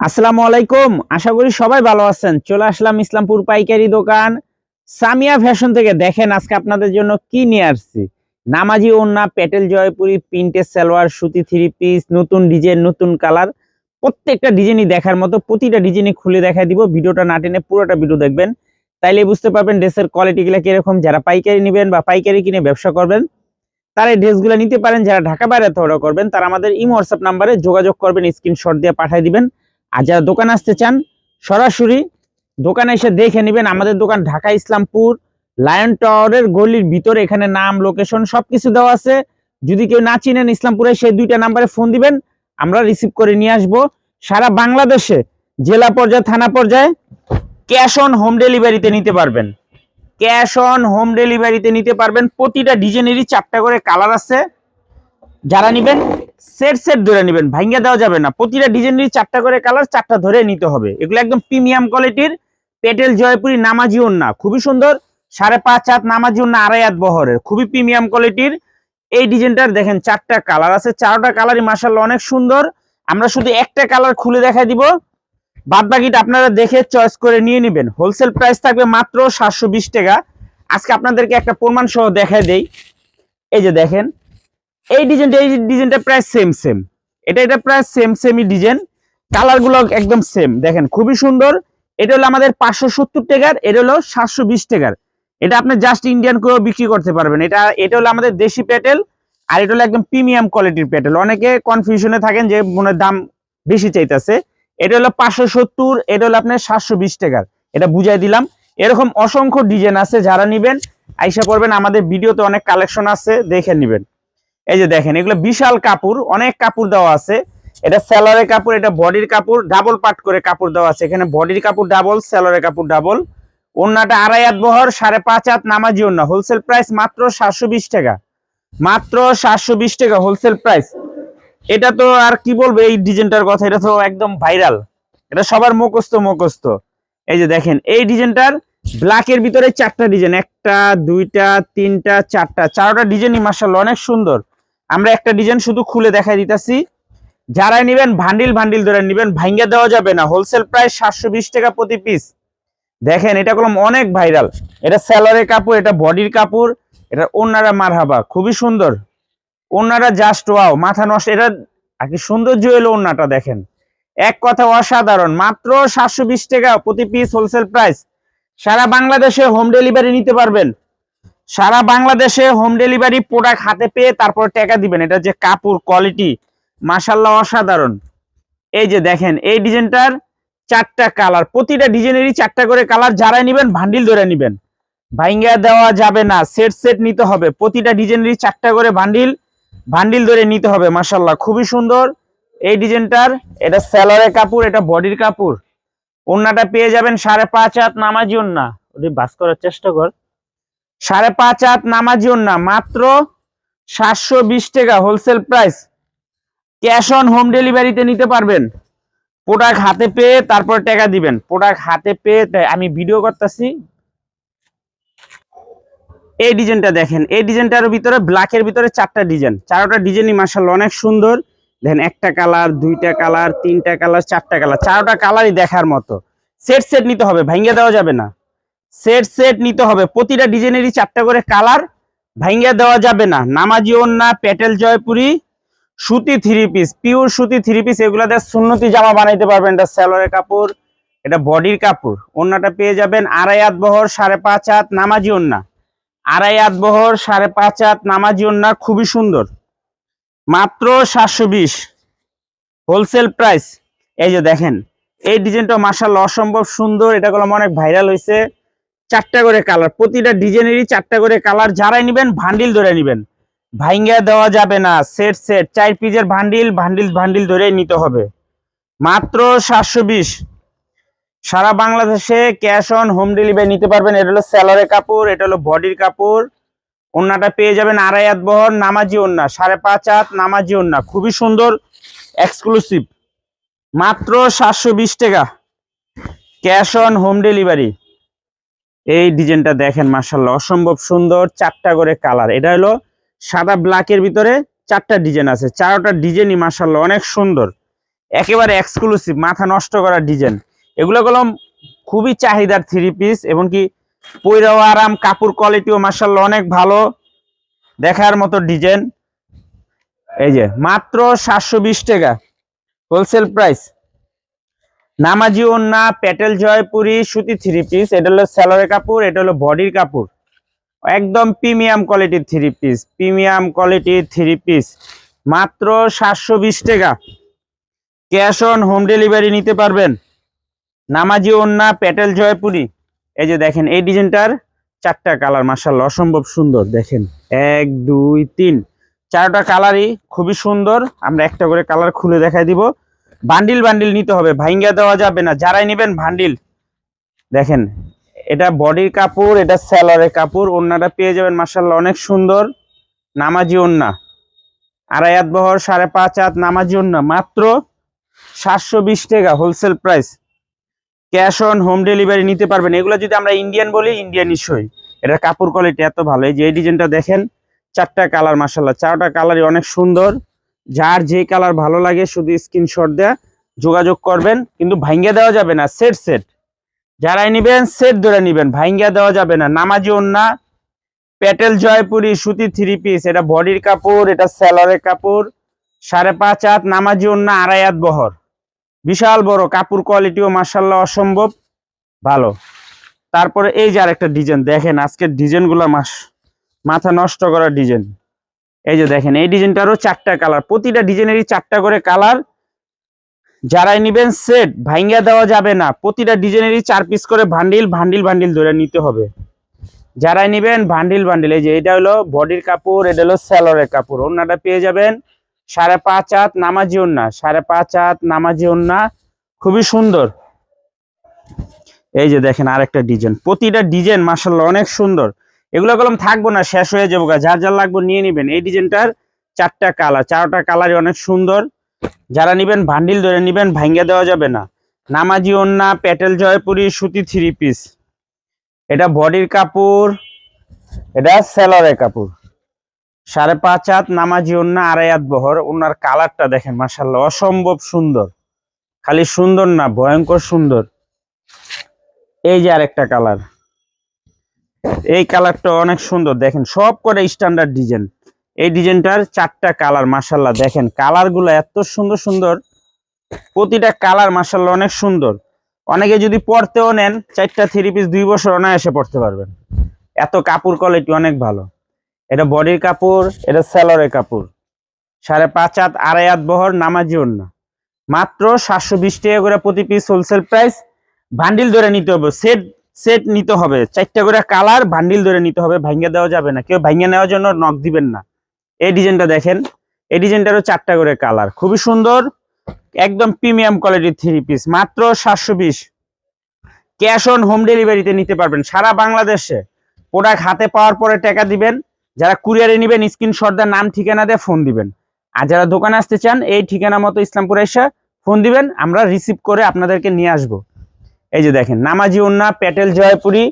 আসসালামু আলাইকুম। আশা করি সবাই ভালো আছেন। চলে আসলাম ইসলামপুর পাইকারি দোকান। সামিয়া ফ্যাশন থেকে দেখেন আজকে আপনাদের জন্য কি নিয়ে আসছি। নামাজি ওন্না পেটেল জয়পুরি, প্রিন্টের সালোয়ার, সুতি থ্রি পিস, নতুন ডিজাইন, নতুন কালার। প্রত্যেকটা ডিজাইনই দেখার মতো, প্রতিটা ডিজাইনই খুলে দেখাই দিব। ভিডিওটা না টেনে পুরোটা ভিডিও দেখবেন। তাইলে বুঝতে পারবেন ড্রেসের কোয়ালিটিগুলো কীরকম। যারা পাইকারি নেবেন বা পাইকারি কিনে ব্যবসা করবেন, তারা এই ড্রেসগুলো নিতে পারেন। যারা ঢাকা বাইরে অর্ডার করবেন, তারা আমাদের ইমো, হোয়াটসঅ্যাপ নাম্বারে যোগাযোগ করবেন, স্ক্রিনশট দিয়ে পাঠিয়ে দিবেন। আর যারা দোকান আসতে চান, সরাসরি দোকানে এসে দেখে নেবেন আমাদের দোকান ঢাকা ইসলামপুর, লায়ন টাওয়ারের গলির ভিতরে এখানে নাম, লোকেশন সবকিছু দেওয়া আছে। যদি কেউ না চিনেন ইসলামপুরে, সেই দুইটা নাম্বারে ফোন দিবেন, আমরা রিসিভ করে নিয়ে আসব। সারা বাংলাদেশে, জেলা পর্যায়ে, থানা পর্যায়ে ক্যাশ অন হোম ডেলিভারিতে নিতে পারবেন। ক্যাশ অন হোম ডেলিভারিতে নিতে পারবেন। প্রতিটা ডিজাইনেরই চারটা করে কালার আছে। যারা নিবেন সেট সেট ধরে নেবেন ভাঙ্গা দেওয়া যাবে না। প্রতিটা ডিজাইনেরই চারটা করে কালার চারটা ধরে নিতে হবে। এগুলো একদম প্রিমিয়াম কোয়ালিটির পেটেল জয়পুরি নামাজি ওন্না খুবই সুন্দর। সাড়ে পাঁচ হাত নামাজি ওন্না আড়াই হাত বহরের। খুবই প্রিমিয়াম কোয়ালিটির এই ডিজাইনটার দেখেন চারটা কালার আছে, চারটা কালারই মাসাল্লাহ অনেক সুন্দর। আমরা শুধু একটা কালার খুলে দেখাই দিব। বাদ বাকিটা আপনারা দেখে চয়েস করে নিয়ে নেবেন। হোলসেল প্রাইস থাকবে মাত্র সাতশো বিশ টাকা। আজকে আপনাদেরকে একটা প্রমাণ সহ দেখাই দেই। এই যে দেখেন এই ডিজাইনটা এই ডিজাইনটা প্রায় সেম সেম এটা এটা প্রায় সেম সেমই ডিজাইন কালারগুলো একদম সেম দেখেন, খুবই সুন্দর। এটা হলো আমাদের পাঁচশো সত্তর টাকার, এটা হলো সাতশো বিশ টাকার। এটা আপনি জাস্ট ইন্ডিয়ান করেও বিক্রি করতে পারবেন। এটা এটা হলো আমাদের দেশি প্যাটেল আর এটা হলো একদম প্রিমিয়াম কোয়ালিটির প্যাটেল অনেকে কনফিউশনে থাকেন যে মনে দাম বেশি চাইতেছে। এটা হলো পাঁচশো সত্তর, এটা হলো আপনার সাতশো বিশ টাকার। এটা বুঝাই দিলাম। এরকম অসংখ্য ডিজাইন আছে, যারা নিবেন, আইসা করবেন আমাদের ভিডিওতে অনেক কালেকশন আছে, দেখে নিবেন। এই যে দেখেন, এগুলো বিশাল কাপড়, অনেক কাপড় দেওয়া আছে। এটা স্যালোয়ারের কাপড়, এটা বডির কাপড় ডাবল পাট করে কাপড় দেওয়া আছে। এখানে বডির কাপড় ডাবল স্যালোয়ারের কাপড় ডাবল ওন্নাটা আড়াই হাত বহর, সাড়ে পাঁচ হাত নামাজি ওন্না হোলসেল প্রাইস মাত্র সাতশো বিশ টাকা। মাত্র সাতশো বিশ টাকা হোলসেল প্রাইস এটা তো আর কি বলব, এই ডিজাইনটার কথা, এটা তো একদম ভাইরাল এটা সবার মুখস্থ মুখস্থ। এই যে দেখেন, এই ডিজাইনটার ব্ল্যাকের ভিতরে চারটা ডিজাইন। একটা, দুইটা, তিনটা, চারটা। চারটা ডিজাইনই মার্শাল্লাহ অনেক সুন্দর। আমরা একটা ডিজাইন শুধু খুলে দেখাই দিতেছি। যারাই নেবেন, ভান্ডিল ভান্ডিল ধরে নেবেন ভাঙ্গা দেওয়া যাবে না। হোলসেল প্রাইস সাতশো বিশ টাকা প্রতি পিস দেখেন, এটা কলম অনেক ভাইরাল এটা স্যালারের কাপড়, এটা বডির কাপড়, এটা ওনারা মারহাবা, খুবই সুন্দর। ওনারা জাস্ট ওয়াও মাথা নষ্ট। এটা আর কি সৌন্দর্য এলো ওনাটা, দেখেন। এক কথা অসাধারণ, মাত্র সাতশো বিশ টাকা প্রতি পিস হোলসেল প্রাইস সারা বাংলাদেশে হোম ডেলিভারি নিতে পারবেন। সারা বাংলাদেশে হোম ডেলিভারি প্রোডাক্ট হাতে পেয়ে তারপর টাকা দিবেন। এটা যে কাপড় কোয়ালিটি মাসাল্লাহ অসাধারণ। এই যে দেখেন, এই ডিজাইনটার চারটা কালার প্রতিটা ডিজাইনেরই চারটা করে কালার যারাই নেবেন ভান্ডিল ধরে নেবেন। ভাইঙ্গা দেওয়া যাবে না সেট সেট নিতে হবে। প্রতিটা ডিজাইনেরই চারটা করে ভান্ডিল ভান্ডিল ধরে নিতে হবে মাসাল্লাহ খুবই সুন্দর। এই ডিজাইনটার, এটা স্যালোয়ারের কাপড়, এটা বডির কাপড়। ওন্নাটা পেয়ে যাবেন সাড়ে পাঁচ হাত নামাজি ওটি বাস করার চেষ্টা কর। সাড়ে পাঁচ হাত নামাজি ওন্না মাত্র সাতশো বিশ টাকা wholesale price cash on home ডেলিভারিতে নিতে পারবেন। প্রোডাক্ট হাতে পেয়ে তারপর টাকা দিবেন। প্রোডাক্ট হাতে পেয়ে আমি ভিডিও করতেছি। এই ডিজাইনটা দেখেন। এই ডিজাইনটার ভিতরে ব্ল্যাকের ভিতরে চারটা ডিজাইন। চারটা ডিজাইনই মার্শাল অনেক সুন্দর। দেখেন একটা কালার দুইটা কালার তিনটা কালার চারটা কালার চারটা কালারই দেখার মতো। সেট সেট নিতে হবে। ভাঙ্গে দেওয়া যাবে না। সেট সেট নিতে হবে। প্রতিটা ডিজাইনেরই চারটা করে কালার ভাঙ্গে দেওয়া যাবে না। নামাজি ওন্না প্যাটেল জয়পুরি, সুতি থ্রি পিস পিওর সুতি থ্রি পিস এগুলা দিয়ে সুন্নতি জামা বানাইতে পারবেন। এটা স্যালোয়ারের কাপড়, এটা বডির কাপড়। ওন্নাটা পেয়ে যাবেন আড়াই হাত বহর, সাড়ে পাঁচ হাত নামাজি ওন্না আড়াই হাত বহর, সাড়ে পাঁচ হাত নামাজি ওন্না খুবই সুন্দর। মাত্র সাতশো বিশ। হোলসেল প্রাইস এই যে দেখেন, এই ডিজাইনটা মার্শাল্লাহ অসম্ভব সুন্দর। এটা কলম অনেক ভাইরাল হয়েছে চারটা করে কালার প্রতিটা ডিজাইনেরই চারটা করে কালার যারাই নেবেন ভান্ডিল ধরে নেবেন। ভাইঙ্গা দেওয়া যাবে না। সেট সেট চার পিসের ভান্ডিল ভান্ডিল ভান্ডিল ধরে নিতে হবে। মাত্র সাতশো বিশ। সারা বাংলাদেশে ক্যাশ অন হোম ডেলিভারি নিতে পারবেন। এটা হলো স্যালোয়ারের কাপড়, এটা হলো বডির কাপড়। ওন্নাটা পেয়ে যাবেন আড়াই হাত বহর, নামাজি ওন্না। সাড়ে পাঁচ হাত, নামাজি ওন্না। খুবই সুন্দর এক্সক্লুসিভ মাত্র সাতশো বিশ টাকা। ক্যাশ অন হোম ডেলিভারি এই ডিজাইনটা দেখেন মার্শাল্লাহ অসম্ভব সুন্দর চারটা করে কালার। এটা হলো সাদা ব্ল্যাকের ভিতরে চারটা ডিজাইন আছে, চারটা ডিজাইনই মার্শাল্লাহ অনেক সুন্দর। একেবারে এক্সক্লুসিভ মাথা নষ্ট করার ডিজাইন। এগুলো হলো খুবই চাহিদার থ্রি পিস এবং কি পৈরাও আরাম, কাপড় কোয়ালিটিও মার্শাল্লাহ অনেক ভালো। দেখার মতো ডিজাইন। এই যে, মাত্র সাতশো বিশ টাকা। হোলসেল প্রাইস নামাজি ওন্না প্যাটেল জয়পুরি, সুতি থ্রি পিস এটা হলো স্যালোয়ারের কাপড়, এটা হলো বডির কাপড়। একদম প্রিমিয়াম কোয়ালিটির থ্রি পিস প্রিমিয়াম কোয়ালিটির থ্রি পিস মাত্র সাতশো বিশ টাকা। ক্যাশ অন হোম ডেলিভারি নিতে পারবেন। নামাজি ওন্না প্যাটেল জয়পুরি। এই যে দেখেন, এই ডিজাইনটার চারটা কালার মার্শাল্লাহ অসম্ভব সুন্দর, দেখেন। এক, দুই, তিন। চারটা কালারই খুবই সুন্দর। আমরা একটা করে কালার খুলে দেখাই দিব। বান্ডিল বান্ডিল নিতে হবে, ভাইঙ্গা দেওয়া যাবে না। যারাই নেবেন বান্ডিল। দেখেন, এটা বডির কাপড়, এটা স্যালারের কাপড় ওন্নাটা পেয়ে যাবেন মার্শাল্লাহ অনেক সুন্দর নামাজি ওন্না আড়াই হাত বহর, সাড়ে পাঁচ হাত নামাজি ওন্না মাত্র সাতশো বিশ টাকা wholesale price cash on home delivery নিতে পারবেন। এগুলো যদি আমরা ইন্ডিয়ান বলি ইন্ডিয়ান ইস্যুই এটা কাপড় কোয়ালিটি এত ভালো। এই যে, এই ডিজাইনটা দেখেন, চারটা কালার মার্শাল্লাহ চারটা কালারই অনেক সুন্দর। যার যে কালার ভালো লাগে, শুধু স্ক্রিনশট দেয়া, যোগাযোগ করবেন। কিন্তু ভাঙ্গা দেওয়া যাবে না সেট সেট যারাই নিবেন সেট ধরে নিবেন ভাঙ্গা দেওয়া যাবে না। নামাজি ওন্না প্যাটেল জয়পুরি, সুতি থ্রি পিস এটা বডির কাপড়, এটা স্যালারের কাপড়। সাড়ে পাঁচ হাত নামাজি ওন্না আড়াই হাত বহর। বিশাল বড়, কাপড় কোয়ালিটিও মার্শাল্লাহ অসম্ভব। ভালো। তারপরে এই যে আরেকটা ডিজাইন দেখেন আজকের ডিজাইনগুলো মাস মাথা নষ্ট করা ডিজাইন এই যে দেখেন, এই ডিজাইনটারও চারটা কালার। প্রতিটা ডিজাইনেরই চারটা করে কালার। যারাই নিবেন সেট ভাঙ্গা দেওয়া যাবে না। প্রতিটা ডিজাইনেরই চার পিস করে ভান্ডিল ভান্ডিল ভান্ডিল ধরে নিতে হবে। যারাই নিবেন ভান্ডিল ভান্ডিল এই যে এটা হলো বডির কাপড়, এটা হলো স্যালোরের কাপড়। ওনাটা পেয়ে যাবেন সাড়ে পাঁচ হাত নামাজি ওন্না সাড়ে পাঁচ হাত নামাজি ওন্না খুবই সুন্দর। এই যে দেখেন আরেকটা ডিজাইন। প্রতিটা ডিজাইন মাসাল্লাহ অনেক সুন্দর। এগুলো কলম থাকব না, শেষ হয়ে যাব। যার যার লাগবে নিয়ে নিবেন। এই ডিজাইনটার চারটা কালার, চারটা কালারই অনেক সুন্দর। যারা নিবেন ভান্ডিল ধরে নিবেন ভাঙ্গা দেওয়া যাবে না। নামাজি ওন্না, প্যাটেল জয়পুরি, সুতি থ্রি পিস। এটা বডির কাপড়, এটা সেলরের কাপড়। সাড়ে পাঁচ হাত নামাজি ওন্না, আড়াই হাত বহর। ওনার কালারটা দেখেন মাসাল্লাহ অসম্ভব সুন্দর। খালি সুন্দর না, ভয়ঙ্কর সুন্দর। এই যে আরেকটা কালার। এই কালারটা অনেক সুন্দর, দেখেন, সব করে স্ট্যান্ডার্ড ডিজাইন এই ডিজাইনটার চারটা কালার মাসাল্লাহ দেখেন, কালারগুলো এত সুন্দর সুন্দর, প্রতিটা কালার মাসাল্লাহ অনেক সুন্দর। অনেকে যদি পড়তেও নেন, চারটা থ্রি পিস দুই বছর অনায়াসে পড়তে পারবেন। এত কাপড় কোয়ালিটি অনেক ভালো। এটা বডির কাপড়, এটা স্যালোরের কাপড়। সাড়ে পাঁচ হাত, আড়াই হাত বহর, নামাজি না মাত্র সাতশো বিশ টাকা করে প্রতি পিস হোলসেল প্রাইস বান্ডিল ধরে নিতে হবে সেট সেট নিতে হবে। চারটা করে কালার বান্ডিল ধরে নিতে হবে, ভাঙ্গা দেওয়া যাবে না। কেউ ভাঙ্গা নেওয়ার জন্য নখ দিবেন না। এই ডিজাইনটা দেখেন, এই ডিজাইনটারও চারটা করে কালার খুবই সুন্দর, একদম প্রিমিয়াম কোয়ালিটির থ্রি পিস মাত্র সাতশো বিশ। ক্যাশ অন হোম ডেলিভারিতে নিতে পারবেন। সারা বাংলাদেশে প্রোডাক্ট হাতে পাওয়ার পরে টাকা দিবেন। যারা কুরিয়ারে নেবেন স্ক্রিনশট দেওয়ার নাম, ঠিকানা দিয়ে ফোন দিবেন। আর যারা দোকানে আসতে চান, এই ঠিকানা মতো ইসলামপুর এসে ফোন দিবেন। আমরা রিসিভ করে আপনাদেরকে নিয়ে আসব। এই যে দেখেন, নামাজি উন্না, প্যাটেল জয়পুরি,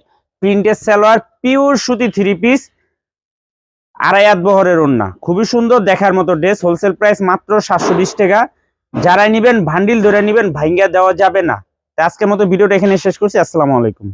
প্রিন্টের সালোয়ার, পিওর সুতি থ্রি পিস আড়াই হাত বহরের ওন্না খুবই সুন্দর, দেখার মতো ড্রেস হোলসেল প্রাইস মাত্র সাতশো বিশ টাকা। যারাই নিবেন ভান্ডিল ধরে নিবেন ভাইঙ্গা দেওয়া যাবে না। আজকের মতো ভিডিওটা এখানে শেষ করছি, আসসালামু আলাইকুম।